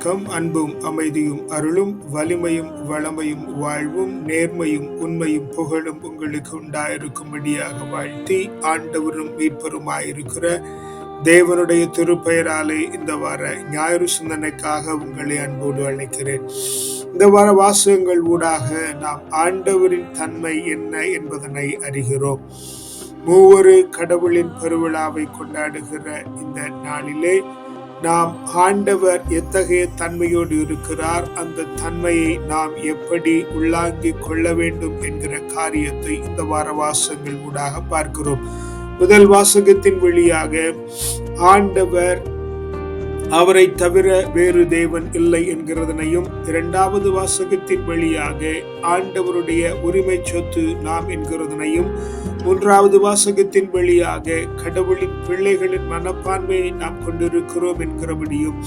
வணக்கம். அன்பும் அமைதியும் அருளும் வலிமையும் வளமையும் வாழ்வும் நேர்மையும் உண்மையும் புகழும் உங்களுக்கு உண்டாயிருக்கும்படியாக வாழ்த்தி ஆண்டவரும் மீட்பருமாயிருக்கிற தேவனுடைய திருப்பெயராலே இந்த வார ஞாயிறு சிந்தனைக்காக உங்களை அன்போடு அழைக்கிறேன். இந்த வார வாசகங்கள் ஊடாக நாம் ஆண்டவரின் தன்மை என்ன என்பதனை அறிகிறோம். மூவரு கடவுளின் பெருவிழாவை கொண்டாடுகிற இந்த நாளிலே நாம் ஆண்டவர் எத்தகைய தன்மையோடு இருக்கிறார்? அந்த தன்மையை நாம் எப்படி உள்ளாங்கிக் கொள்ள வேண்டும் என்கிற காரியத்தை இந்த வார வாசகங்கள் ஊடாக பார்க்கிறோம். முதல் வாசகத்தின் வழியாக ஆண்டவர் அவரை தவிர வேறு தேவன் இல்லை என்கிறதனையும் இரண்டாவது வாசகத்தின் வழியாக ஆண்டவருடைய உரிமை சொத்து நாம் என்கிறதனையும் மூன்றாவது வாசகத்தின் வழியாக கடவுளின் பிள்ளைகளின் மனப்பான்மையை நாம் கொண்டிருக்கிறோம் என்கிறபடியும்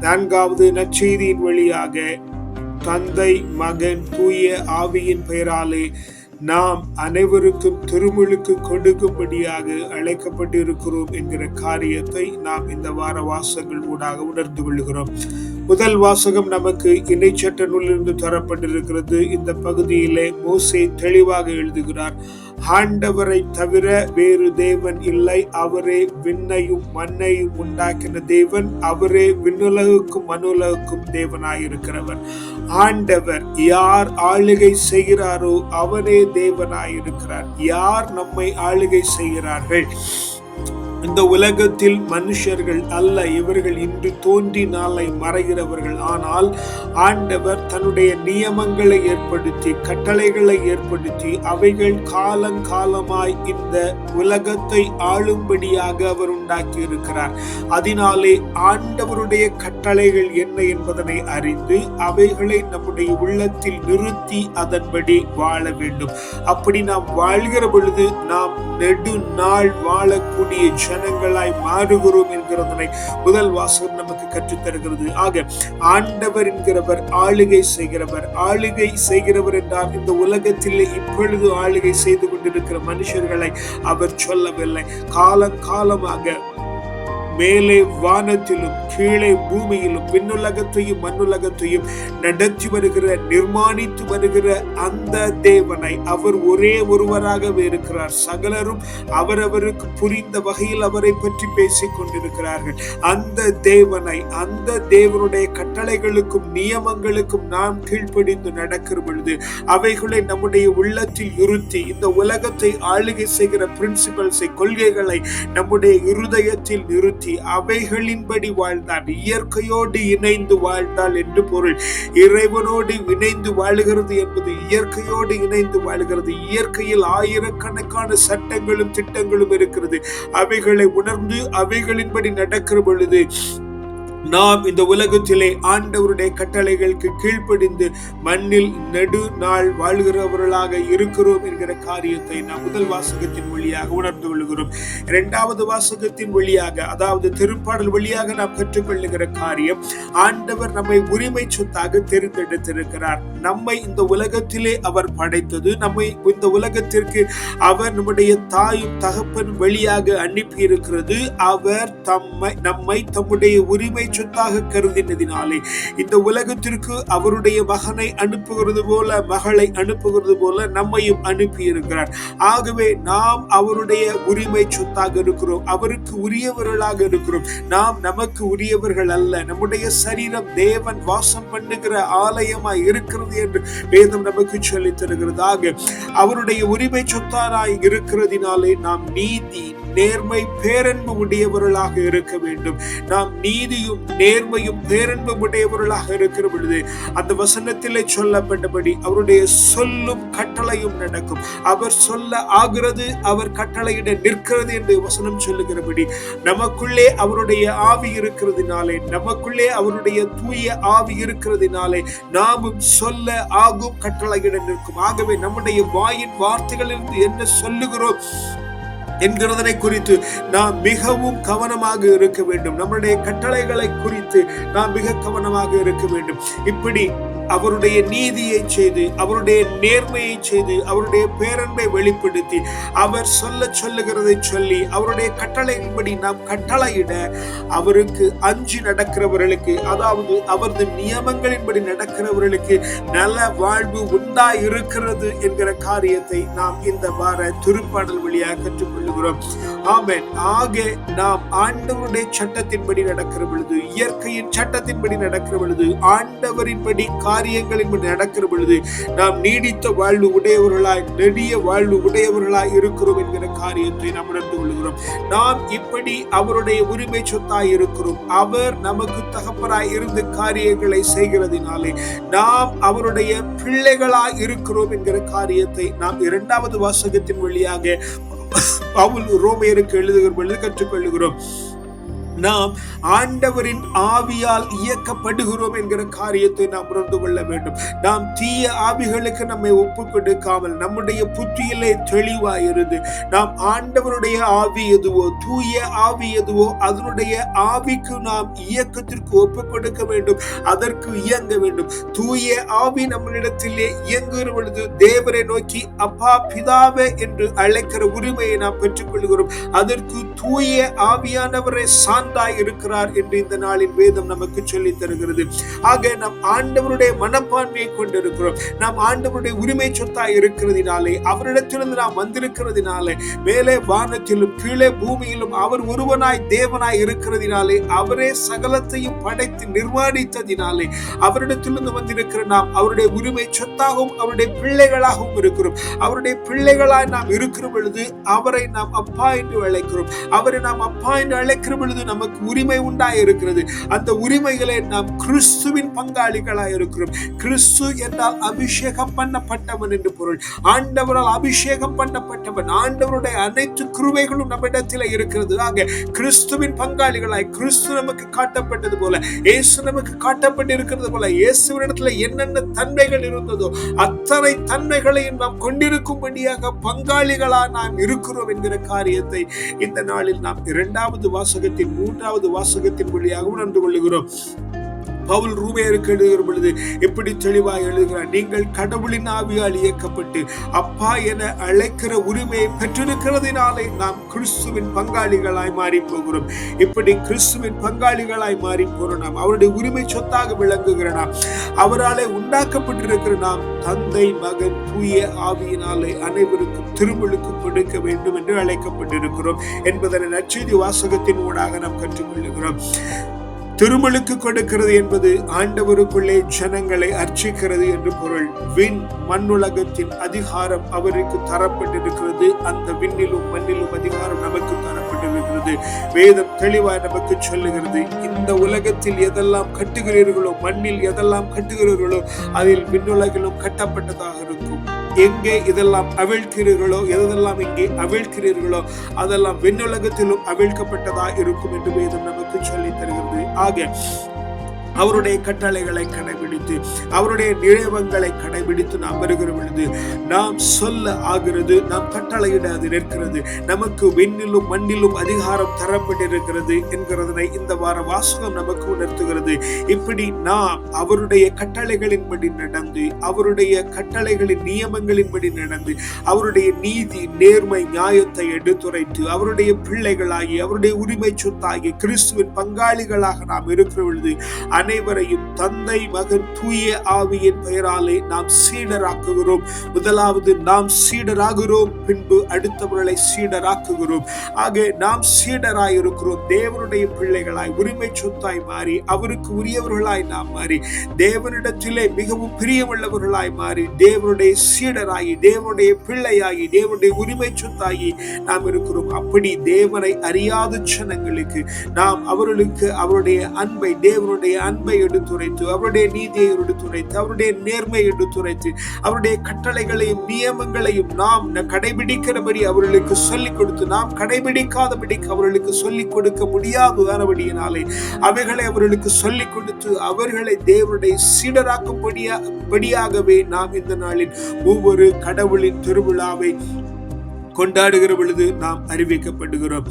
நான்காவது நற்செய்தியின் வழியாக தந்தை மகன் தூய ஆவியின் பெயராலே நாம் அனைவருக்கும் திருமுழுக்கு கொடுக்கும்படியாக அழைக்கப்பட்டிருக்கிறோம் என்கிற காரியத்தை நாம் இந்த வார வாசகங்கள் ஊடாக உணர்ந்து கொள்கிறோம் முதல் வாசகம் நமக்கு இணைச்சட்ட நூலிலிருந்து தரப்பட்டிருக்கிறது. இந்த பகுதியிலே மோசே தெளிவாக எழுதுகிறார். ஆண்டவரை தவிர வேறு தேவன் இல்லை. அவரே விண்ணையும் மண்ணையும் உண்டாக்கின தேவன். அவரே விண்ணுலகுக்கும் மனுலகுக்கும் தேவனாயிருக்கிறவர் ஆண்டவர் யார் ஆளுகை செய்கிறாரோ அவரே தேவனாயிருக்கிறார். யார் நம்மை ஆளுகை செய்கிறார்கள்? இந்த உலகத்தில் மனுஷர்கள் அல்ல இவர்கள் இன்று தோன்றி நாளை மறைகிறவர்கள். ஆனால் ஆண்டவர் தன்னுடைய நியமங்களை ஏற்படுத்தி கட்டளைகளை ஏற்படுத்தி அவைகள் காலங்காலமாய் இந்த உலகத்தை ஆளும்படியாக அவர் உண்டாக்கி இருக்கிறார் அதனாலே ஆண்டவருடைய கட்டளைகள் என்ன என்பதனை அறிந்து அவைகளை நம்முடைய உள்ளத்தில் நிறுத்தி அதன்படி வாழ வேண்டும். அப்படி நாம் வாழ்கிற பொழுது நாம் நெடு நாள் வாழக்கூடிய ஜனங்களாய் மாறுகிறோம் என்கிறதனை முதல் வாசகம் நமக்கு கற்றுத்தருகிறது. ஆக ஆண்டவர் என்கிறவர் ஆளுகை செய்கிறவர் ஆளுகை செய்கிறவர் என்றால் இந்த உலகத்திலே இப்பொழுது ஆளுகை செய்து கொண்டிருக்கிற மனுஷர்களை அவர் சொல்லவில்லை. காலம் காலமாக மேலே வானத்திலும் கீழே பூமியிலும் விண்ணுலகத்தையும் மண்ணுலகத்தையும் நடத்தி வருகிற நிர்மாணித்து வருகிற அந்த தேவனை அவர் ஒரே ஒருவராகவே இருக்கிறார். சகலரும் அவரவருக்கு புரிந்த வகையில் அவரை பற்றி பேசிக் கொண்டிருக்கிறார்கள். அந்த தேவனை அந்த தேவனுடைய கட்டளைகளுக்கும் நியமங்களுக்கும் நாம் கீழ்ப்படிந்து நடக்கிற பொழுது அவைகளை நம்முடைய உள்ளத்தில் இருத்தி இந்த உலகத்தை ஆளுகை செய்கிற பிரின்சிபல்ஸை கொள்கைகளை நம்முடைய இருதயத்தில் நிறுத்தி அவைகளின்படி வாழ்ந்தான் இயற்கையோடு இணைந்து வாழ்ந்தால் என்று பொருள். இறைவனோடு இணைந்து வாழுகிறது என்பது இயற்கையோடு இணைந்து வாழுகிறது. இயற்கையில் ஆயிரக்கணக்கான சட்டங்களும் திட்டங்களும் இருக்கிறது. அவைகளை உணர்ந்து அவைகளின்படி நடக்கிற பொழுது நாம் இந்த உலகத்திலே ஆண்டவருடைய கட்டளைகளுக்கு கீழ்ப்படிந்து மண்ணில் நெடு நாள் வாழ்கிறவர்களாக இருக்கிறோம் என்கிற காரியத்தை நாம் முதல் வாசகத்தின் வழியாக உணர்ந்து கொள்கிறோம். இரண்டாவது வாசகத்தின் வழியாக அதாவது திருப்பாடல் வழியாக நாம் கற்றுக்கொள்ளுகிற காரியம் ஆண்டவர் நம்மை உரிமை சொத்தாக தேர்ந்தெடுத்திருக்கிறார். நம்மை இந்த உலகத்திலே அவர் படைத்தது நம்மை இந்த உலகத்திற்கு அவர் நம்முடைய தாயும் தகப்பன் வழியாக அனுப்பி இருக்கிறது அவர் தம்மை நம்மை தம்முடைய உரிமை சொத்தாக கருதினதினாலே. இந்த உலகத்திற்கு அவருடைய மகனை அனுப்புகிறது போல மகளை அனுப்புகிறது போல நம்மையும் அனுப்பி இருக்கிறார் ஆகவே நாம் அவருடைய உரிமை சொத்தாக இருக்கிறோம். அவருக்கு உரியவர்களாக இருக்கிறோம். நாம் நமக்கு உரியவர்கள் அல்ல. நம்முடைய சரீரம் தேவன் வாசம் பண்ணுகிற ஆலயமாய் இருக்கிறது என்று வேதம் நமக்கு சொல்லித் தருகிறதாக அவருடைய உரிமை சொத்தாராய் இருக்கிறதினாலே நாம் நீதி நேர்மை பேரன்பு உடையவர்களாக இருக்க வேண்டும். நாம் நீதியும் நேர்மையும் பேரன்பு உடையவர்களாக இருக்கிற பொழுது அந்த வசனத்திலே சொல்லப்பட்டபடி அவருடைய சொல்லும் கட்டளையும் நடக்கும். அவர் சொல்ல ஆகிறது அவர் கட்டளையிட நிற்கிறது என்று வசனம் சொல்லுகிறபடி நமக்குள்ளே அவருடைய ஆவி இருக்கிறதுனாலே நமக்குள்ளே அவருடைய தூய ஆவி இருக்கிறதுனாலே நாமும் சொல்ல ஆகும் கட்டளையிட நிற்கும். ஆகவே நம்முடைய வாயின் வார்த்தைகளிலிருந்து என்ன சொல்லுகிறோம்? என்கிறதனை குறித்து நாம் மிகவும் கவனமாக இருக்க வேண்டும். நம்முடைய கட்டளைகளை குறித்து நாம் மிக கவனமாக இருக்க வேண்டும். இப்படி அவருடைய நீதியை செய்து அவருடைய நேர்மையை செய்து அவருடைய பேரன்பை வெளிப்படுத்தி அவர் சொல்ல சொல்லுகிறதை சொல்லி அவருடைய கட்டளையின்படி நாம் கட்டளையிட அவருக்கு அஞ்சு நடக்கிறவர்களுக்கு அதாவது அவரது நியமங்களின்படி நடக்கிறவர்களுக்கு நல்ல வாழ்வு உண்டா இருக்கிறது என்கிற காரியத்தை நாம் இந்த வார திருப்பாடல் வழியாக கற்றுக்கொள்ளுகிறோம். ஆமென். ஆக நாம் ஆண்டவருடைய சட்டத்தின்படி நடக்கிற பொழுது இயற்கையின் சட்டத்தின்படி நடக்கிற பொழுது ஆண்டவரின்படி காரியங்களின்படி நடக்கிற பொழுது நாம் நீடித்த வாழ்வு உடையவர்களாய் நெடிய வாழ்வு உடையவர்களாய் இருக்கிறோம் என்கிற காரியத்தை நாம் உணர்ந்து கொள்கிறோம். நாம் இப்படி அவருடைய உரிமை சொத்தாய் இருக்கிறோம். அவர் நமக்கு தகப்பராய் இருந்து காரியங்களை செய்கிறதினாலே நாம் அவருடைய பிள்ளைகளாய் இருக்கிறோம் என்கிற காரியத்தை நாம் இரண்டாவது வாசகத்தின் வழியாக பவுல் ரோமையருக்கு எழுதுகிற பொழுது கற்றுக்கொள்ளுகிறோம். நாம் ஆண்டவரின் ஆவியால் இயக்கப்படுகிறோம் என்கிற காரியத்தை நாம் உணர்ந்து கொள்ள வேண்டும். நாம் தீய ஆவிகளுக்கு நம்மை ஒப்பு கொடுக்காமல் நம்முடைய புத்தியிலே தெளிவாயிருந்து நாம் ஆண்டவருடைய ஆவி எதுவோ தூய ஆவி எதுவோ அதனுடைய ஆவிக்கு நாம் இயக்கத்திற்கு ஒப்பு கொடுக்க வேண்டும். அதற்கு இயங்க வேண்டும். தூய ஆவி நம்மளிடத்திலே இயங்குகிற பொழுது தேவரை நோக்கி அப்பா பிதாவே என்று அழைக்கிற உரிமையை நாம் பெற்றுக்கொள்கிறோம் அதற்கு தூய ஆவியானவரை சார்ந்தாய் இருக்கிறார் என்று இந்த நாளின் வேதம் நமக்கு சொல்லி தருகிறது. ஆக நம் ஆண்டவருடைய மனப்பான்மையை கொண்டிருக்கிறோம். நாம் ஆண்டவருடைய உரிமை சொத்தாய் இருக்கிறதினாலே அவரிடத்திலிருந்து நாம் வந்திருக்கிறதினாலே மேலே வானத்திலும் கீழே பூமியிலும் அவர் ஒருவனாய் தேவனாய் இருக்கிறதினாலே அவரே சகலத்தையும் படைத்து நிர்மாணித்ததினாலே அவரிடத்திலிருந்து வந்திருக்கிற நாம் அவருடைய உரிமை சொத்தாகவும் அவருடைய பிள்ளைகளாகவும் இருக்கிறோம். அவருடைய பிள்ளைகளாய் நாம் இருக்கிற பொழுது அவரை நாம் அப்பா என்று அழைக்கிறோம். அவரை நாம் அப்பா என்று அழைக்கிற பொழுது நம் நமக்கு உரிமை உண்டாய் இருக்கிறது அந்த உரிமைகளை நாம் கிறிஸ்துவின் பங்காளிகளாய் இருக்கிறோம். கிறிஸ்து என்றால் அபிஷேகம் பண்ணப்பட்டவன் என்று பொருள். ஆண்டவரால் அபிஷேகம் பண்ணப்பட்டவன் ஆண்டவருடைய அனைத்து கிருவைகளும் நம்மிடத்தில் இருக்கிறது. ஆக கிறிஸ்துவின் பங்காளிகளாய் கிறிஸ்து நமக்கு காட்டப்பட்டது போல இயேசு நமக்கு காட்டப்பட்டு இருக்கிறது போல இயேசுவினிடத்துல என்னென்ன தன்மைகள் இருந்ததோ அத்தனை தன்மைகளையும் நாம் கொண்டிருக்கும்படியாக பங்காளிகளா நாம் இருக்கிறோம் என்கிற காரியத்தை இந்த நாளில் நாம் இரண்டாவது வாசகத்தின் மூன்றாவது வாசகத்தின் வழியாகவும் உணர்ந்து கொள்ளுகிறோம். பவுல் ரூபேருக்கு எழுதுகிற பொழுது எப்படி தெளிவாக எழுதுகிறார்? நீங்கள் கடவுளின் ஆவியால் இயக்கப்பட்டு அப்பா என அழைக்கிற உரிமையை பெற்றிருக்கிறதினாலே நாம் கிறிஸ்துவின் பங்காளிகளாய் மாறி போகிறோம் இப்படி கிறிஸ்துவின் பங்காளிகளாய் மாறி போகிறோம் நாம் அவருடைய உரிமை சொத்தாக விளங்குகிற நாம் அவராலே உண்டாக்கப்பட்டிருக்கிற நாம் தந்தை மகன் தூய ஆவியினாலே அனைவருக்கும் திருமலுக்கு கொடுக்க வேண்டும் என்று அழைக்கப்பட்டிருக்கிறோம் என்பதனை நற்செய்தி வாசகத்தின் ஊடாக நாம் கற்றுக்கொள்ளுகிறோம் திருமலுக்கு கொடுக்கிறது என்பது ஆண்டவருக்குள்ளே ஜனங்களை அர்ச்சிக்கிறது என்று பொருள். விண் மண்ணுலகத்தின் அதிகாரம் அவருக்கு தரப்பட்டிருக்கிறது. அந்த விண்ணிலும் மண்ணிலும் அதிகாரம் நமக்கு தரப்பட்டிருக்கிறது. வேதம் தெளிவாய் நமக்கு சொல்லுகிறது. இந்த உலகத்தில் எதெல்லாம் கட்டுகிறீர்களோ மண்ணில் எதெல்லாம் கட்டுகிறீர்களோ அதில் விண்ணுலகிலும் கட்டப்பட்டதாக இருக்கும். எங்கே இதெல்லாம் அவிழ்க்கிறீர்களோ எதெல்லாம் இங்கே அவிழ்க்கிறீர்களோ அதெல்லாம் விண்ணுலகத்திலும் அவிழ்க்கப்பட்டதா இருக்கும் என்று வேதம் நமக்கு சொல்லி தருகிறது. ஆக அவருடைய கட்டளைகளை கடைபிடித்து அவருடைய நிழவங்களை கடைபிடித்து நாம் வருகிற பொழுது நாம் சொல்ல ஆகிறது நாம் கட்டளையிட அது நிற்கிறது. நமக்கு விண்ணிலும் மண்ணிலும் அதிகாரம் தரப்பட்டிருக்கிறது என்கிறதனை இந்த வார வாசகம் நமக்கு உணர்த்துகிறது. இப்படி நாம் அவருடைய கட்டளைகளின்படி நடந்து அவருடைய கட்டளைகளின் நியமங்களின்படி நடந்து அவருடைய நீதி நேர்மை நியாயத்தை எடுத்துரைத்து அவருடைய பிள்ளைகளாகி அவருடைய உரிமை சொத்தாகி கிறிஸ்துவின் பங்காளிகளாக நாம் இருக்கிற பொழுது அனைவரையும் தந்தை மகன் தூய ஆவியின் பெயராலே நாம் சீடராக்குகிறோம். முதலாவது நாம் சீடராகிறோம் பின்பு அடுத்தவர்களை சீடராக்குகிறோம். ஆக நாம் சீடராய் இருக்கிறோம் தேவனுடைய பிள்ளைகளாய் உரிமை சொத்தாய் மாறி அவருக்கு உரியவர்களாய் நாம் மாறி தேவனிடத்திலே மிகவும் பிரியமுள்ளவர்களாய் மாறி தேவனுடைய சீடராகி தேவனுடைய பிள்ளையாகி தேவனுடைய உரிமை சொத்தாகி நாம் இருக்கிறோம். அப்படி தேவனை அறியாத ஜனங்களுக்கு நாம் அவர்களுக்கு அவருடைய அன்பை தேவனுடைய அன்பை எடுத்துரைத்து அவருடைய நீதியை எடுத்துரைத்து அவருடைய நேர்மை எடுத்துரைத்து அவருடைய கட்டளைகளையும் நியமங்களையும் நாம் கடைபிடிக்கிறபடி அவர்களுக்கு சொல்லிக் கொடுத்து நாம் கடைபிடிக்காதபடிக்கு அவர்களுக்கு சொல்லிக் கொடுக்க முடியாததானபடியினாலே அவைகளை அவர்களுக்கு சொல்லிக் கொடுத்து அவர்களை தேவனுடைய சீடராக்கும்படியா படியாகவே நாம் இந்த நாளில் ஒவ்வொரு கடவுளின் திருவிழாவை கொண்டாடுகிற பொழுது நாம் அறிவிக்கப்படுகிறோம்.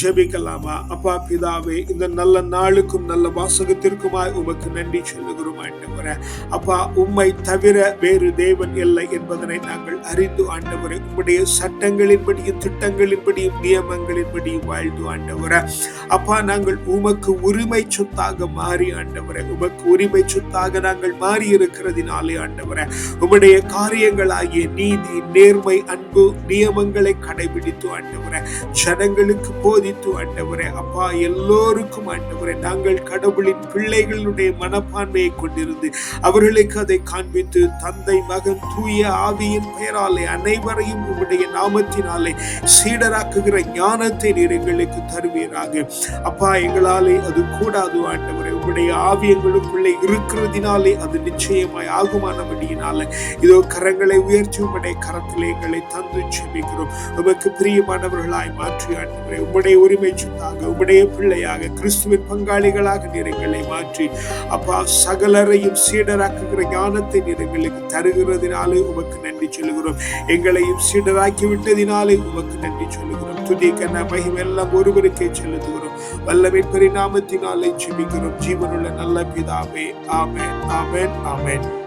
ஜெபிக்கலாமா? அப்பா பிதாவே இந்த நல்ல நாளுக்கும் நல்ல வாசகத்திற்குமாய் உமக்கு நன்றி சொல்லுகிறோம் ஆண்டவரே. அப்பா உம்மை தவிர வேறு தேவன் இல்லை என்பதனை நாங்கள் அறிந்து ஆண்டவரே. உம்முடைய சட்டங்களின்படியும் திட்டங்களின்படியும் நியமங்களின்படியும் வாழ்ந்து ஆண்டவரே. அப்பா நாங்கள் உமக்கு உரிமை சொத்தாக மாறி ஆண்டவரே. உமக்கு உரிமை சொத்தாக நாங்கள் மாறி இருக்கிறதினாலே ஆண்டவரே. உம்முடைய காரியங்களாகிய நீதி நேர்மை அன்பு நியமங்களை கடைபிடித்து ஆண்டவரே. ஜனங்களுக்கு சோதித்து ஆண்டவரே அப்பா எல்லோருக்கும் ஆண்டவரே நாங்கள் கடவுளின் பிள்ளைகளுடைய மனப்பான்மையை கொண்டிருந்து அவர்களுக்கு அதை காண்பித்து தந்தை மகன் தூய ஆவியின் பெயராலே அனைவரையும் உங்களுடைய நாமத்தினாலே சீடராக்குகிற ஞானத்தை நீர் எங்களுக்கு தருவீராக. அப்பா எங்களாலே அது கூடாது ஆண்டவரே. உங்களுடைய ஆவி எங்களுக்குள்ளே இருக்கிறதினாலே அது நிச்சயமாய் ஆகுமானபடியினால இதோ கரங்களை உயர்த்தி உங்களுடைய கரத்தில் எங்களை தந்து செபிக்கிறோம் உமக்கு பிரியமானவர்களாய் மாற்றி ஆண்டவரே. எங்களை உரிமை சொத்தாக உம்முடைய பிள்ளையாக கிறிஸ்துவின் பங்காளிகளாக நீர் மாற்றி. அப்பா சகலரையும் சீடராக்குகிற ஞானத்தை நீர் தருகிறதினாலே உமக்கு நன்றி சொல்லுகிறோம். எங்களையும் சீடராக்கி விட்டதினாலே உமக்கு நன்றி சொல்லுகிறோம். துதி கண்ண மகிமெல்லாம் ஒருவருக்கே செலுத்துகிறோம். வல்லமை பரிணாமத்தினாலே ஜெபிக்கிறோம். ஜீவனுள்ள நல்ல பிதாவே ஆமேன் ஆமேன் ஆமேன்.